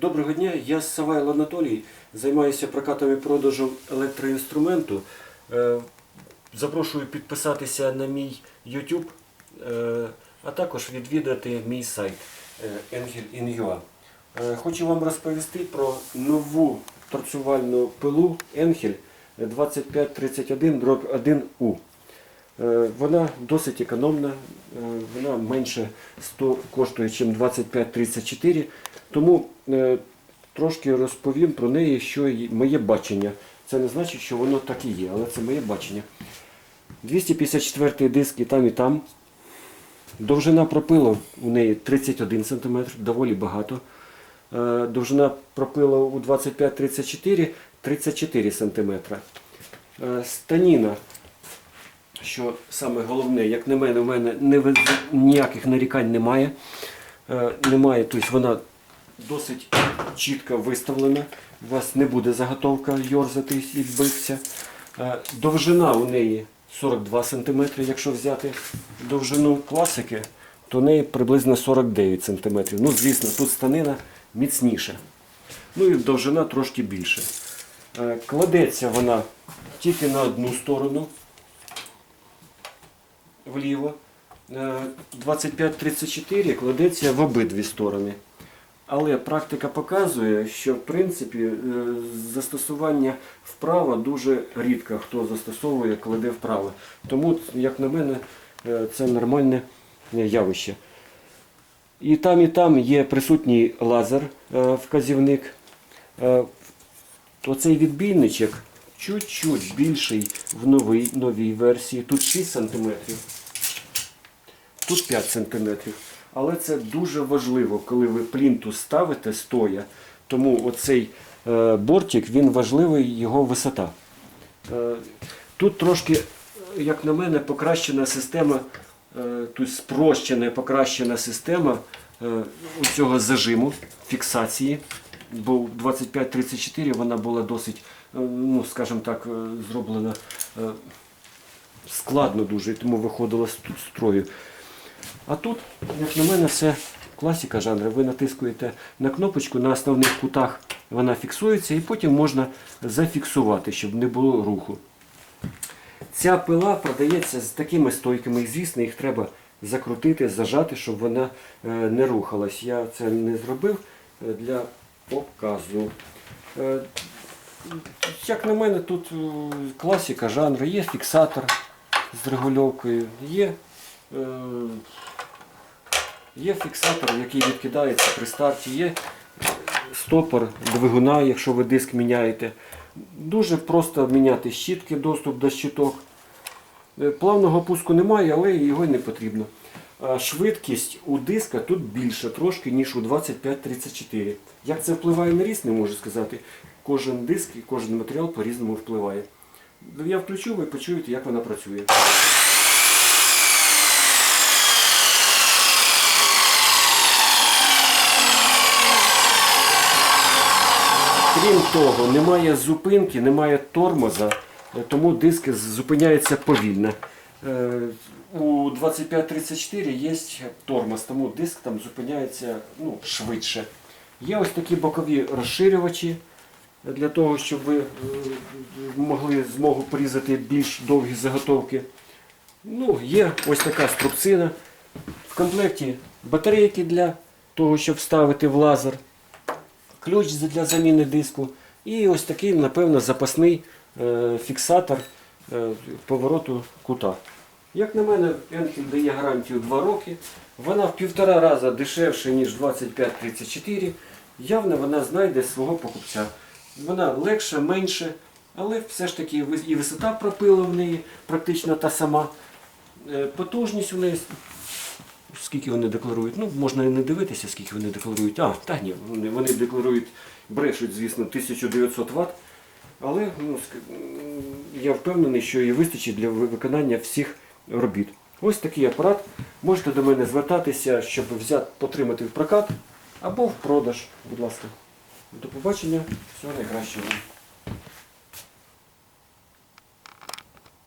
Доброго дня, я Савайло Анатолій, займаюся прокатом і продажем електроінструменту. Е, Запрошую підписатися на мій YouTube, е, а також відвідати мій сайт Engel.in.ua. Е, Хочу вам розповісти про нову торцювальну пилу Engel 2531 1U. Е, Вона досить економна, е, вона менше 100 коштує, ніж 2534. Тому е, трошки розповім про неї, що моє бачення. Це не значить, що воно так і є, але це моє бачення. 254 диск і там, і там. Довжина пропила у неї 31 см, доволі багато. Довжина пропила у 25-34 34 см. Станіна що саме головне, як на мене, у мене не ніяких нарікань немає. Е, немає, тобто вона досить чітко виставлена. У вас не буде заготовка йорзатись і битися. Е, довжина у неї 42 см, якщо взяти довжину класики, то у неї приблизно 49 см. Ну, звісно, тут станина міцніша. Ну і довжина трошки більше. Е, Кладеться вона тільки на одну сторону вліво. Е, 25-34 кладеться в обидві сторони. Але практика показує, що в принципі е, застосування вправо дуже рідко хто застосовує, кладе вправо. Тому, як на мене, е, це нормальне е, явище. І там, і там є присутній лазер е, вказівник. Е, Оцей відбійничок чуть-чуть більший в новій, новій версії. Тут 6 см, тут 5 см. Але це дуже важливо, коли ви плінтус ставите стоя. Тому оцей е, бортик, він важливий, його висота. Е, тут трошки, е, як на мене, покращена система, тут спрощена, покращена система цього зажиму, фіксації. Бо в 25-34 вона була досить, ну, скажімо так, зроблена складно дуже, тому виходила з строю. А тут, як на мене, все класика жанру. Ви натискуєте на кнопочку, на основних кутах вона фіксується і потім можна зафіксувати, щоб не було руху. Ця пила продається з такими стойками, і звісно, їх треба закрутити, зажати, щоб вона е, не рухалась. Я це не зробив е, для показу. Е, Як на мене, тут класика жанру, є фіксатор з регульовкою, є, є фіксатор, який відкидається при старті, є стопор двигуна, якщо ви диск міняєте. Дуже просто міняти щітки, доступ до щиток. Е, Плавного пуску немає, але його й не потрібно. Швидкість у диска тут більша трошки, ніж у 2534. Як це впливає на ріст, не можу сказати. Кожен диск і кожен матеріал по-різному впливає. Я включу, ви почуєте, як вона працює. Крім того, немає зупинки, немає тормоза, е, тому диск зупиняється повільно. Е, У 2534 є тормоз, тому диск там зупиняється ну, швидше. Є ось такі бокові розширювачі для того, щоб ви е, могли змогу порізати більш довгі заготовки. Ну, є ось така струбцина. В комплекті батарейки для того, щоб вставити в лазер ключ для заміни диску і ось такий, напевно, запасний е, фіксатор е, повороту кута. Як на мене, Енкель дає гарантію 2 роки. Вона в півтора рази дешевше, ніж 2534. Явно вона знайде свого покупця. Вона легша, менше, але все ж таки і висота пропила в неї практично та сама. Е, Потужність у неї Скільки вони декларують? Ну, можна і не дивитися, скільки вони декларують. А, та ні, вони, декларують, брешуть, звісно, 1900 Вт. Але ну, я впевнений, що її вистачить для виконання всіх робіт. Ось такий апарат. Можете до мене звертатися, щоб взяти, потримати в прокат або в продаж, будь ласка. До побачення, всього найкращого.